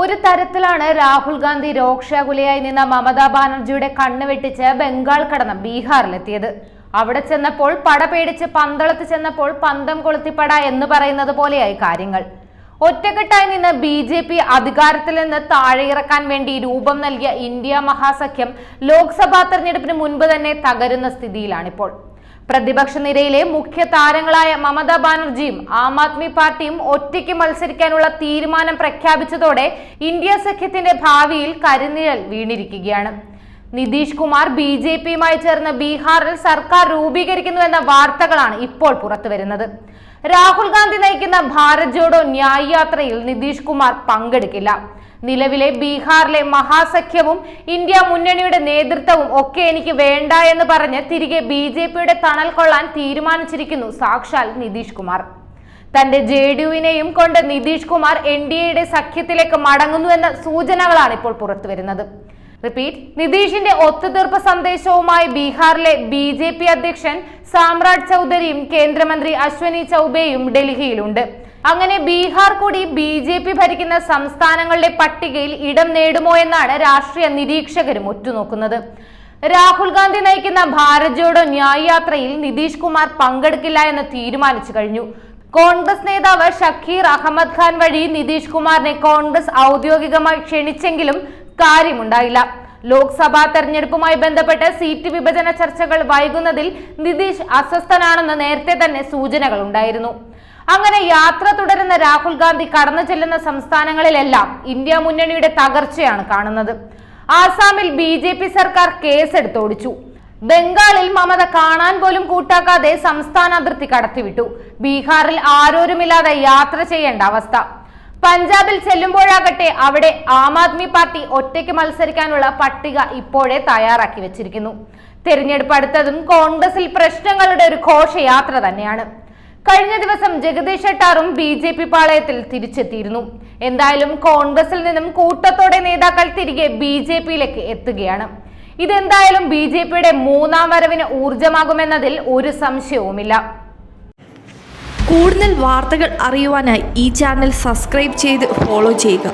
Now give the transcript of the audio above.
ഒരു തരത്തിലാണ് രാഹുൽ ഗാന്ധി രോക്ഷാകുലയായി നിന്ന മമതാ ബാനർജിയുടെ കണ്ണ് വെട്ടിച്ച് ബംഗാൾ കടന്ന് ബീഹാറിലെത്തിയത്. അവിടെ ചെന്നപ്പോൾ പട പേടിച്ച് പന്തളത്ത് ചെന്നപ്പോൾ പന്തം കൊളുത്തിപ്പട എന്ന് പറയുന്നത് പോലെയായി കാര്യങ്ങൾ. ഒറ്റക്കെട്ടായി നിന്ന് ബി ജെ പി അധികാരത്തിൽ നിന്ന് താഴെയിറക്കാൻ വേണ്ടി രൂപം നൽകിയ ഇന്ത്യ മഹാസഖ്യം ലോക്സഭാ തെരഞ്ഞെടുപ്പിന് മുൻപ് തന്നെ തകരുന്ന സ്ഥിതിയിലാണിപ്പോൾ. പ്രതിപക്ഷ നിരയിലെ മുഖ്യ താരങ്ങളായ മമതാ ബാനർജിയും ആം ആദ്മി പാർട്ടിയും ഒറ്റയ്ക്ക് മത്സരിക്കാനുള്ള തീരുമാനം പ്രഖ്യാപിച്ചതോടെ ഇന്ത്യ സഖ്യത്തിന്റെ ഭാവിയിൽ കരിനിഴൽ വീണിരിക്കുകയാണ്. നിതീഷ് കുമാർ ബി ജെ പിയുമായി ചേർന്ന് ബീഹാറിൽ സർക്കാർ രൂപീകരിക്കുന്നുവെന്ന വാർത്തകളാണ് ഇപ്പോൾ പുറത്തുവരുന്നത് രാഹുൽ ഗാന്ധി നയിക്കുന്ന ഭാരത് ജോഡോ ന്യായ് യാത്രയിൽ നിതീഷ് കുമാർ പങ്കെടുക്കില്ല. നിലവിലെ ബീഹാറിലെ മഹാസഖ്യവും ഇന്ത്യ മുന്നണിയുടെ നേതൃത്വവും ഒക്കെ എനിക്ക് വേണ്ട എന്ന് പറഞ്ഞ് തിരികെ ബി ജെ പിയുടെ തണൽ കൊള്ളാൻ തീരുമാനിച്ചിരിക്കുന്നു സാക്ഷാൽ നിതീഷ് കുമാർ. തന്റെ ജെ ഡി യുവിനെയും കൊണ്ട് നിതീഷ് കുമാർ എൻ ഡി എയുടെ സഖ്യത്തിലേക്ക് മടങ്ങുന്നു എന്ന സൂചനകളാണ് ഇപ്പോൾ പുറത്തുവരുന്നത്. റിപ്പീറ്റ് നിതീഷിന്റെ ഒത്തുതീർപ്പ് സന്ദേശവുമായി ബീഹാറിലെ ബി ജെ പി അധ്യക്ഷൻ സാമ്രാട് ചൗധരിയും കേന്ദ്രമന്ത്രി അശ്വനി ചൗബെയും ഡൽഹിയിലുണ്ട്. അങ്ങനെ ബീഹാർ കൂടി ബി ജെ പി ഭരിക്കുന്ന സംസ്ഥാനങ്ങളുടെ പട്ടികയിൽ ഇടം നേടുമോ എന്നാണ് രാഷ്ട്രീയ നിരീക്ഷകരും ഒറ്റുനോക്കുന്നത് രാഹുൽ ഗാന്ധി നയിക്കുന്ന ഭാരത് ജോഡോ ന്യായ് യാത്രയിൽ നിതീഷ് കുമാർ പങ്കെടുക്കില്ല എന്ന് തീരുമാനിച്ചു കഴിഞ്ഞു. കോൺഗ്രസ് നേതാവ് ഷക്കീർ അഹമ്മദ് ഖാൻ വഴി നിതീഷ് കുമാറിനെ കോൺഗ്രസ് ഔദ്യോഗികമായി ക്ഷണിച്ചെങ്കിലും കാര്യമുണ്ടായില്ല. ലോക്സഭാ തെരഞ്ഞെടുപ്പുമായി ബന്ധപ്പെട്ട് സീറ്റ് വിഭജന ചർച്ചകൾ വൈകുന്നതിൽ നിതീഷ് അസ്വസ്ഥനാണെന്ന് നേരത്തെ തന്നെ സൂചനകൾ ഉണ്ടായിരുന്നു. അങ്ങനെ യാത്ര തുടരുന്ന രാഹുൽ ഗാന്ധി കടന്നു ചെല്ലുന്ന സംസ്ഥാനങ്ങളിലെല്ലാം ഇന്ത്യ മുന്നണിയുടെ തകർച്ചയാണ് കാണുന്നത്. ആസാമിൽ ബി ജെ പി സർക്കാർ കേസെടുത്തോടിച്ചു ബംഗാളിൽ മമത കാണാൻ പോലും കൂട്ടാക്കാതെ സംസ്ഥാന അതിർത്തി കടത്തിവിട്ടു. ബീഹാറിൽ ആരോരുമില്ലാതെ യാത്ര ചെയ്യേണ്ട അവസ്ഥ. പഞ്ചാബിൽ ചെല്ലുമ്പോഴാകട്ടെ അവിടെ ആം ആദ്മി പാർട്ടി ഒറ്റയ്ക്ക് മത്സരിക്കാനുള്ള പട്ടിക ഇപ്പോഴേ തയ്യാറാക്കി വെച്ചിരിക്കുന്നു. തെരഞ്ഞെടുപ്പ് അടുത്തതും കോൺഗ്രസിൽ പ്രശ്നങ്ങളുടെ ഒരു ഘോഷയാത്ര തന്നെയാണ്. കഴിഞ്ഞ ദിവസം ജഗദീഷ് ഷെട്ടാറും ബി ജെ പി പാളയത്തിൽ തിരിച്ചെത്തിയിരുന്നു. എന്തായാലും കോൺഗ്രസിൽ നിന്നും കൂട്ടത്തോടെ നേതാക്കൾ തിരികെ ബി ജെ പിയിലേക്ക് എത്തുകയാണ്. ഇതെന്തായാലും ബി ജെ പിയുടെ മൂന്നാം വരവിന് ഊർജമാകുമെന്നതിൽ ഒരു സംശയവുമില്ല. കൂടുതൽ വാർത്തകൾ അറിയുവാനായി ഈ ചാനൽ സബ്സ്ക്രൈബ് ചെയ്ത് ഫോളോ ചെയ്യുക.